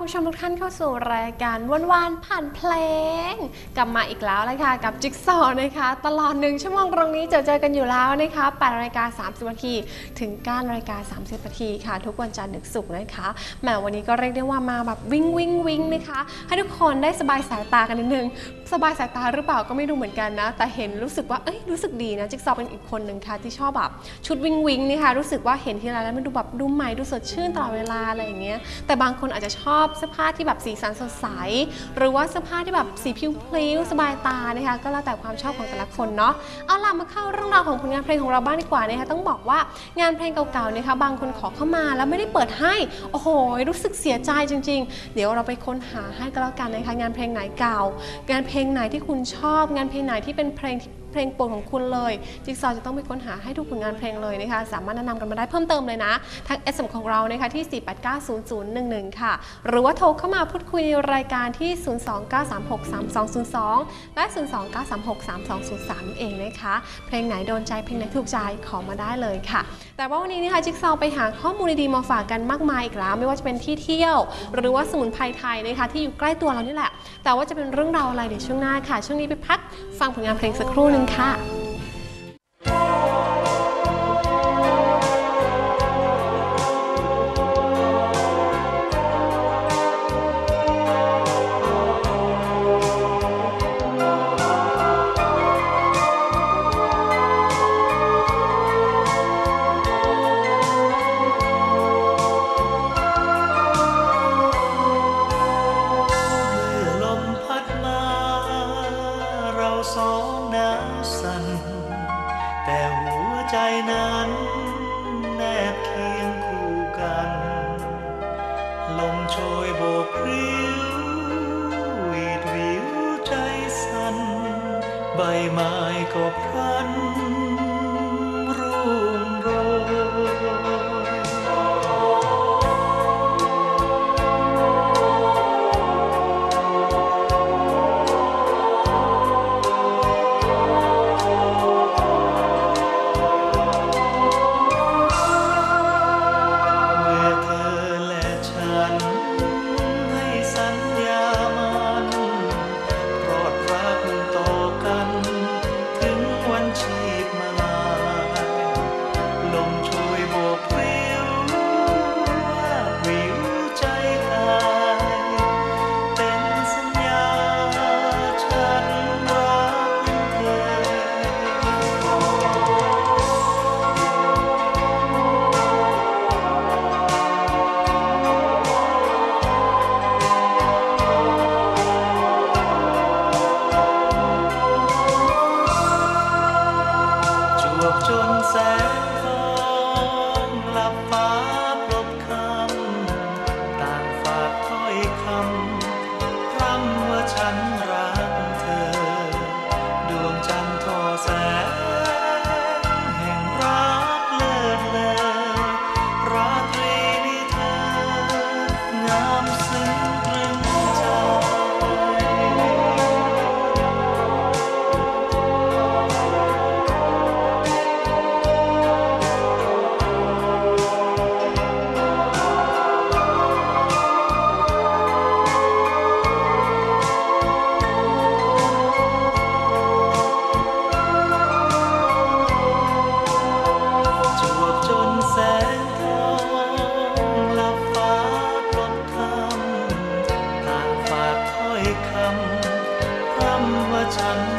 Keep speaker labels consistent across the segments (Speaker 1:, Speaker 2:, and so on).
Speaker 1: คุ
Speaker 2: ณผู้ชมทุกท่านเข้าสู่รายการวันวานผ่านเพลง กลับมาอีกแล้วเลยค่ะกับจิ๊กซอนะคะ ตลอดหนึ่งชั่วโมงตรงนี้เจอเจอกันอยู่แล้วนะคะ8นาฬิกา30นาทีถึง9นาฬิกา30นาทีค่ะ ทุกวันจันทร์ถึงศุกร์นะคะแหมวันนี้ก็เรียกได้ว่ามาแบบวิ่งวิ่งวิ่งนะคะ ให้ทุกคนได้สบายสายตากันนิดนึง สบายสายตาหรือเปล่าก็ไม่รู้เหมือนกันนะ แต่เห็นรู้สึกว่าเอ้ยรู้สึกดีนะจิ๊กซอว์เป็นอีกคนหนึ่งค่ะที่ชอบแบบชุดวิงวิงนี่ค่ะรู้สึกว่าเห็นทีไรแล้วมันดูแบบดูใหม่ดูสดชื่นตลอดเวลาอะไรอย่างเงี้ยแต่บางคนอาจจะชอบเสื้อผ้าที่แบบสีสันสดใส หรือว่าเสื้อผ้าที่แบบสีผิวพลิ้วสบายตานะคะก็แล้วแต่ความชอบของแต่ละคนเนาะเอาล่ะมาเข้าเรื่องราวของผลงานเพลงของเราบ้างดีกว่านะคะต้องบอกว่างานเพลงเก่าๆนะคะบางคนขอเข้ามาแล้วไม่ได้เปิดให้โอ้โหรู้สึกเสียใจจริง ๆ เดี๋ยวเราไปค้นหาให้ก็แล้วกันนะคะงานเพลงไหนเก่างานเพลงลงไหนที่คุณชอบ งานเพลงไหนที่เป็นเพลงที่เพลงโปรดของคุณเลย จิ๊กซอจะต้องไปค้นหาให้ทุกผลงานเพลงเลยนะคะ สามารถแนะนำกันมาได้เพิ่มเติมเลยนะ ทาง SM ของเรานะคะที่ 4890011 ค่ะ หรือว่าโทรเข้ามาพูดคุยในรายการที่ 029363202 และ 029363203นั่นเองนะคะ เพลงไหนโดนใจเพลงไหนถูกใจขอมาได้เลยค่ะ แต่ว่าวันนี้นะคะจิ๊กซอไปหาข้อมูลดีๆมาฝากกันมากมายอีกแล้ว ไม่ว่าจะเป็นที่เที่ยว หรือว่าสมุนไพรไทยนะคะที่อยู่ใกล้ตัวเรานี่แหละ แต่ว่าจะเป็นเรื่องราวอะไรเดี๋ยวช่วงหน้าค่ะ ช่วงนี้ไปพักฟังผลงานเพลงสักครู่นึงค่ะ
Speaker 3: sun.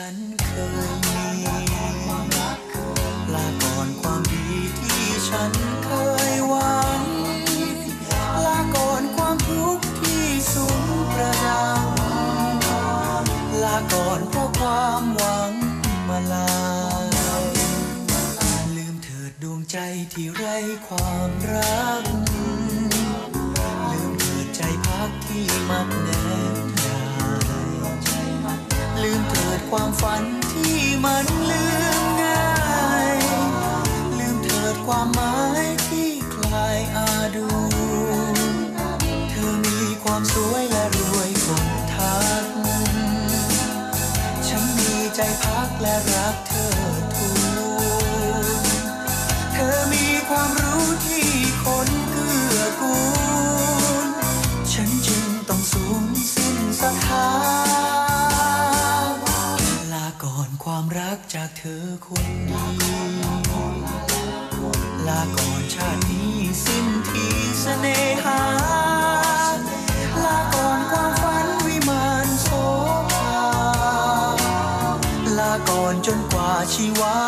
Speaker 3: ฉันเคยมีลาก่อนความดีที่ฉันเคยหวังลาก่อนความทุกข์ที่สูงประดังลาก่อนเพราะความหวังมาลายลืมเถิดดวงใจที่ไร้ความรัก ลืมเถิดใจพักที่มักแนบ ลืมเถิดความฝันที่มันลืมง่าย ลืมเถิดความหมายที่คลายอาดู เธอมีความสวยและรวยคนทัก ฉันมีใจพักและรักเธอทูลเธอมีความรู้ที่คนเกื้อกูล ฉันจึงต้องสูญ รักจากเธอคนดีลาก่อนชาตินี้สิ้นที่เสน่หา ลาก่อนความฝันวิมานโสภาลาก่อนจนกว่าชีวา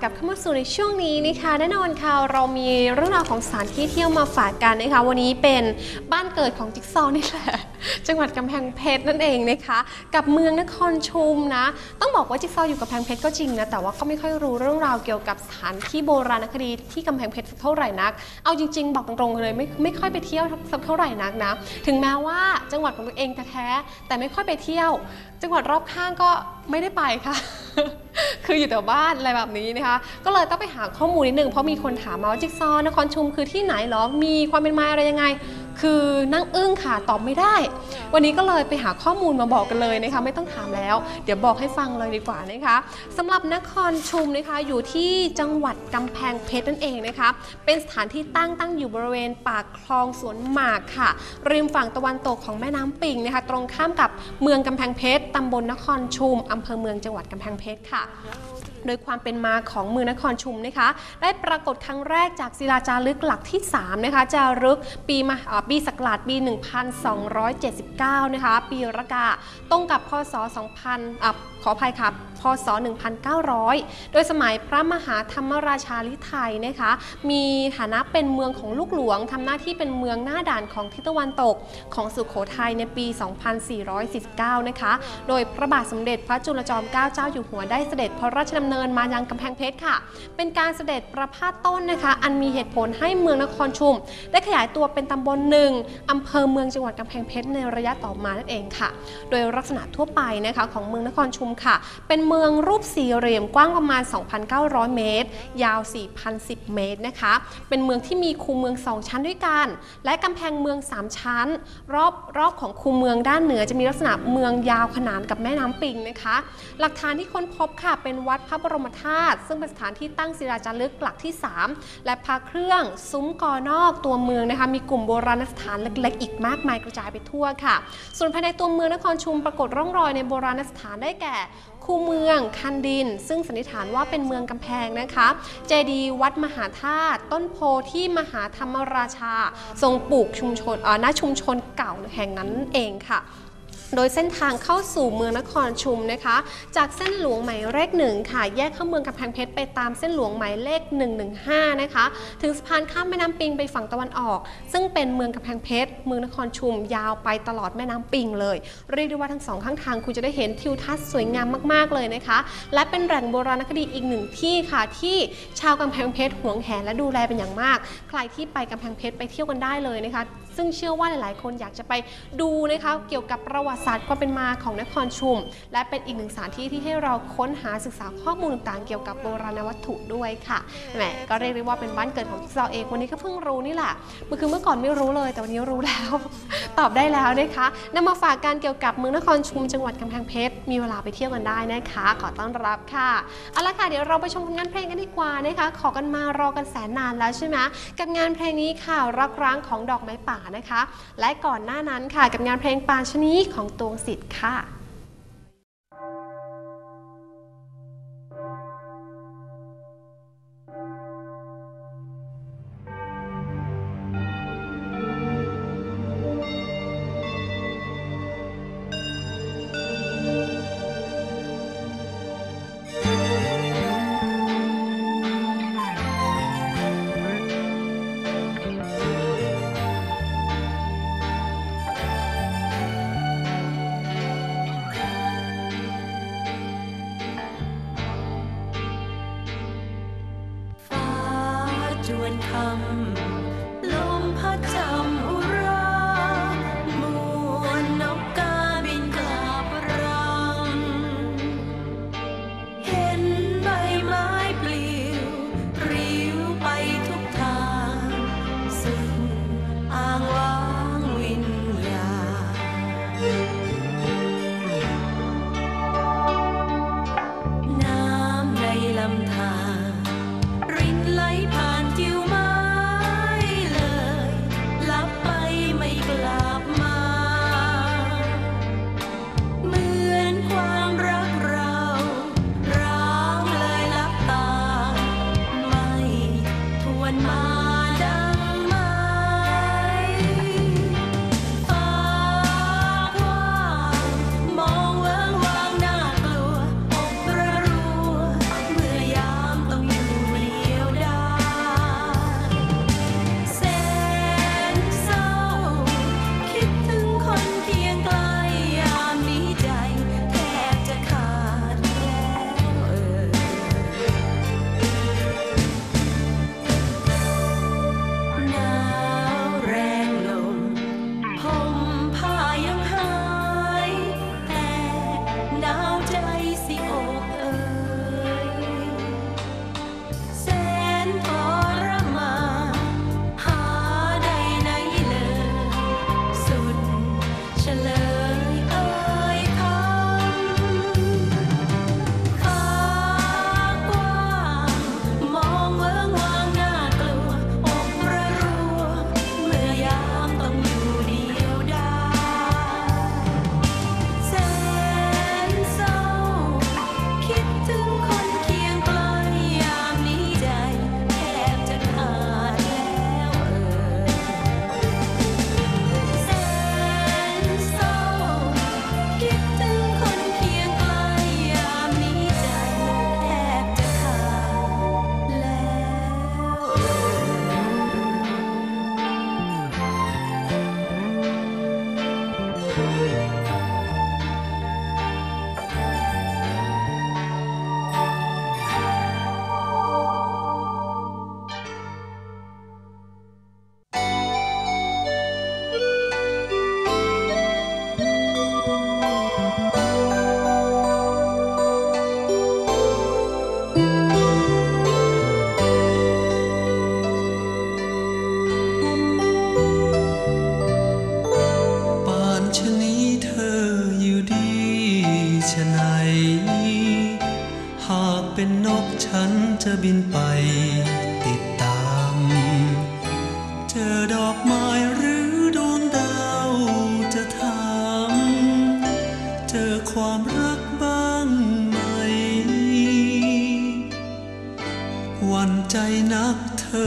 Speaker 3: กลั
Speaker 2: บเข้ามาสู่ในช่วงนี้นะคะแน่นอนค่ะเรามีเรื่องราวของสถานที่เที่ยวมาฝากกันนะคะ วันนี้เป็นบ้านเกิดของจิ๊กซอว์นี่แหละ จังหวัดกำแพงเพชรนั่นเองนะคะ กับเมืองนครชุมนะ ต้องบอกว่าจิ๊กซอว์อยู่กำแพงเพชรก็จริงนะ แต่ว่าก็ไม่ค่อยรู้เรื่องราวเกี่ยวกับสถานที่โบราณคดีที่กำแพงเพชรสักเท่าไหร่นัก เอาจริง ๆ บอกตรงๆเลยไม่ไม่ค่อยไปเที่ยวสักเท่าไหร่นักนะ ถึงแม้ว่าจังหวัดของตัวเองแท้ๆแต่ไม่ค่อยไปเที่ยว จังหวัดรอบข้างก็ไม่ได้ไปค่ะคืออยู่แต่บ้านอะไรแบบนี้นะคะ ก็เลยต้องไปหาข้อมูลนิดนึงเพราะมีคนถามมาว่าจิ๊กซอว์นครชุมคือที่ไหนหรอ มีความเป็นมาอะไรยังไง คือนั่งอึ้งค่ะตอบไม่ได้ วันนี้ก็เลยไปหาข้อมูลมาบอกกันเลยนะคะ ไม่ต้องถามแล้ว เดี๋ยวบอกให้ฟังเลยดีกว่านะคะสำหรับนครชุมนะคะอยู่ที่จังหวัดกำแพงเพชรนั่นเองนะคะเป็นสถานที่ตั้งตั้งอยู่บริเวณปากคลองสวนหมากค่ะ ริมฝั่งตะวันตกของแม่น้ำปิงนะคะ ตรงข้ามกับเมืองกำแพงเพชรตำบลนครชุมอำเภอเมืองจังหวัดกำแพงเพชรค่ะ โดยความเป็นมาของเมืองนครชุมนะคะ ได้ปรากฏครั้งแรกจากศิลาจารึกหลักที่ 3 นะคะจารึกปีมาปีศักราชปี 1279 นะคะ ปีรากาตรงกับพศ 2000อะข ออภัยค่ะพศ 1900 โดยสมัยพระมหาธรรมราชาลิไทยนะคะ มีฐานะเป็นเมืองของลูกหลวงทำหน้าที่เป็นเมืองหน้าด่านของทิศตะวันตกของสุขโขทัยในปี 2449 นะคะ โดยพระบาทสมเด็จพระจุลจอมเกล้าเจ้าอยู่หัวได้เสด็จพระราชดำเนินมายังกำแพงเพชรค่ะ เป็นการเสด็จประพาสต้นนะคะ อันมีเหตุผลให้เมืองนครชุม ได้ขยายตัวเป็นตำบลหนึ่งอำเภอเมืองจังหวัดกำแพงเพชรในระยะต่อมานั่นเองค่ะ โดยลักษณะทั่วไปนะคะของเมืองนครชุมค่ะ เป็นเมืองรูปสี่เหลี่ยมกว้างประมาณ 2,900 เมตร ยาว 4,010 เมตรนะคะ เป็นเมืองที่มีคูเมือง 2 ชั้นด้วยกัน และกำแพงเมือง 3 ชั้น รอบรอบของคูเมืองด้านเหนือจะมีลักษณะเมืองยาวขนานกับแม่น้ำปิงนะคะ หลักฐานที่ค้นพบค่ะเป็นวัดพระบรมธาตุซึ่งเป็นสถานที่ตั้งศิลาจารึกหลักที่ 3 และพระเครื่องซุ้มกอนอกตัวเมืองนะคะ มีกลุ่มโบราณสถานเล็กๆ อีกมากมายกระจายไปทั่วค่ะ ส่วนภายในตัวเมืองนครชุมปรากฏร่องรอยในโบราณสถานได้แก่ค
Speaker 4: คูเมืองคันดิน ซึ่งสันนิษฐานว่าเป็นเมืองกำแพงนะคะ เจดีวัดมหาธาตุต้นโพที่มหาธรรมราชา ทรงปลูกชุมชนอ่อณชุมชนเก่าแห่งนั้นเองค่ะ โดยเส้นทางเข้าสู่เมืองนครชุมนะคะ จากเส้นหลวงหมายเลขหนึ่งค่ะ แยกเข้าเมืองกำแพงเพชรไปตามเส้นหลวงหมายเลข 115 นะคะ ถึงสะพานข้ามแม่น้ำปิงไปฝั่งตะวันออก ซึ่งเป็นเมืองกำแพงเพชร เมืองนครชุมยาวไปตลอดแม่น้ำปิงเลย เรียกได้ว่าทั้งสองข้างทางคุณจะได้เห็นทิวทัศน์สวยงามมากๆเลยนะคะ และเป็นแหล่งโบราณคดีอีกหนึ่งที่ค่ะที่ชาวกำแพงเพชรหวงแหนและดูแลเป็นอย่างมาก ใครที่ไปกำแพงเพชรไปเที่ยวกันได้เลยนะคะ ซึ่งเชื่อว่าหลาย ๆ คนอยากจะไปดูนะคะเกี่ยวกับประวัติศาสตร์ความเป็นมาของนครชุม และเป็นอีกหนึ่งสถานที่ที่ให้เราค้นหาศึกษาข้อมูลต่างๆ เกี่ยวกับโบราณวัตถุด้วยค่ะแหมก็เรียกได้ว่าเป็นบ้านเกิดของจิ๊กซอว์เองวันนี้ก็เพิ่งรู้นี่แหละเมื่อคือเมื่อก่อนไม่รู้เลย แต่วันนี้รู้แล้ว ตอบได้แล้วนะคะนำมาฝากการเกี่ยวกับเมืองนครชุมจังหวัดกำแพงเพชรมีเวลาไปเที่ยวกันได้นะคะ ขอต้อนรับค่ะเอาละค่ะเดี๋ยวเราไปชมผลงานเพลงกันดีกว่านะคะ ขอกันมารอกันแสนนานแล้วใช่ไหมกับงานเพลงนี้ค่ะรักร้างของดอกไม้ป่านะคะ และก่อนหน้านั้นค่ะกับงานเพลงปานชนีของตวงสิทธิ์ค่ะ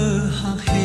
Speaker 5: เ